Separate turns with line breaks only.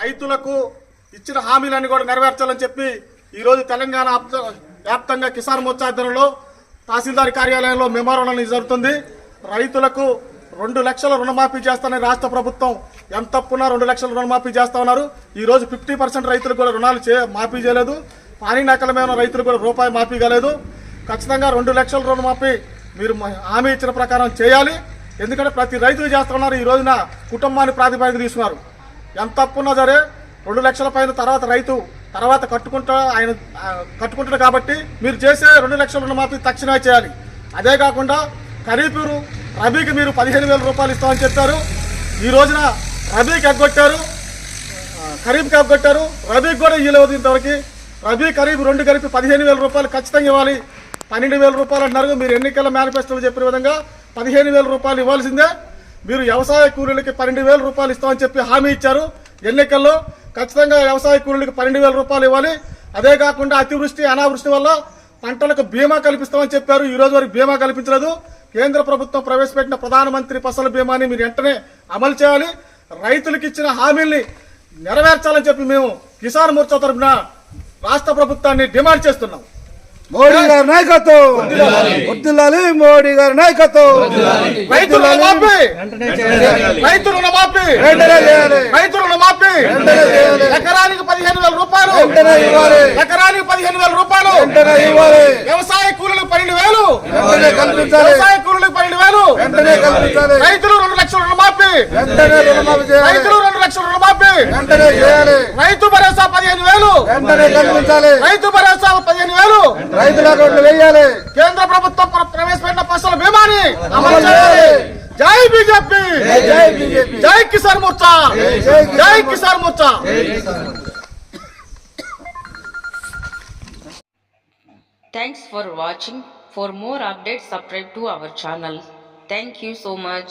రైతులకు ఇచ్చిన హామీలన్నీ కూడా నెరవేర్చాలని చెప్పి ఈరోజు తెలంగాణ వ్యాప్తంగా కిసాన్ మోర్చా ఆధ్వర్యంలో తహసీల్దార్ కార్యాలయంలో మెమోరాండం జరుగుతుంది. రైతులకు రెండు లక్షల రుణమాఫీ చేస్తానని రాష్ట్ర ప్రభుత్వం ఎంత తప్పున్నా రెండు లక్షల రుణమాఫీ చేస్తా ఉన్నారు. ఈ రోజు ఫిఫ్టీ పర్సెంట్ రైతులు కూడా రుణాలు చే మాఫీ చేయలేదు. పానీ నకలమైన రైతులు కూడా రూపాయి మాఫీ కాలేదు. ఖచ్చితంగా రెండు లక్షల రుణమాఫీ మీరు హామీ ఇచ్చిన ప్రకారం చేయాలి. ఎందుకంటే ప్రతి రైతులు చేస్తున్నారు ఈ రోజున కుటుంబాన్ని ప్రాతిపదిక తీసుకున్నారు ఎంత తప్పున్నా సరే రెండు లక్షల పైన తర్వాత రైతు తర్వాత కట్టుకుంటా ఆయన కట్టుకుంటాడు కాబట్టి మీరు చేసే రెండు లక్షల రుణమాఫీ తక్షణమే చేయాలి. అదే కాకుండా ఖరీఫ్రు రబీకి మీరు పదిహేను వేల రూపాయలు ఇస్తామని చెప్పారు. ఈ రోజున రబీకి ఎగ్గొట్టారు ఖరీఫ్కి ఎగ్గొట్టారు. రబీకి కూడా ఇవ్వలేదు ఇంతవరకు రబీ ఖరీఫ్ రెండు కలిపి పదిహేను వేల రూపాయలు ఖచ్చితంగా ఇవ్వాలి. పన్నెండు వేల రూపాయలు అంటున్నారు మీరు ఎన్నికల మేనిఫెస్టోలో చెప్పిన విధంగా పదిహేను వేల రూపాయలు ఇవ్వాల్సిందే. మీరు వ్యవసాయ కూలీలకి పన్నెండు వేల రూపాయలు ఇస్తామని చెప్పి హామీ ఇచ్చారు ఎన్నికల్లో. ఖచ్చితంగా వ్యవసాయ కూలీలకి పన్నెండు వేల రూపాయలు ఇవ్వాలి. అదే కాకుండా అతివృష్టి అనావృష్టి వల్ల పంటలకు బీమా కల్పిస్తామని చెప్పారు. ఈ రోజు వరకు బీమా కల్పించలేదు. కేంద్ర ప్రభుత్వం ప్రవేశపెట్టిన ప్రధానమంత్రి ఫసల్ బీమాని మీరు వెంటనే అమలు చేయాలి. రైతులకు ఇచ్చిన హామీల్ని నెరవేర్చాలని చెప్పి మేము కిసాన్ మోర్చా తరఫున రాష్ట్ర ప్రభుత్వాన్ని డిమాండ్ చేస్తున్నాం.
మోడీ గారి నాయకత్వం. వర్ధిల్లాలి మోడీ గారి నాయకత్వం.
రైతు రుణమాఫీ రైతు రుణమాఫీ
వెంటనే చేయాలి.
రైతు రుణమాఫీ
వెంటనే చేయాలి.
ఎకరానికి పదిహేను వేల రూపాయలు. ఎకరానికి పదిహేను వేల రూపాయలు. వ్యవసాయ కూలీలకు పన్నెండు వేలు. వ్యవసాయ కూలీలకు పన్నెండు వేలు. రైతులు రెండు లక్షల రుణమాఫీ. రైతులు రెండు లక్షల రుణమాఫీ. రైతు భరోసా పదిహేను వేలు. రైతు భరోసా పదిహేను వేలు.
రైతుల
కేంద్ర ప్రభుత్వం ప్ర- ప్రవేశపెట్టిన ఫసల్ బీమాని అమలు
చేయాలి.
జై బీజేపీ
జై బీజేపీ
జై కిసాన్ మోర్చా
జై
జై Kisan Morcha
Thanks for watching. For more updates, subscribe to our channel. Thank you so much.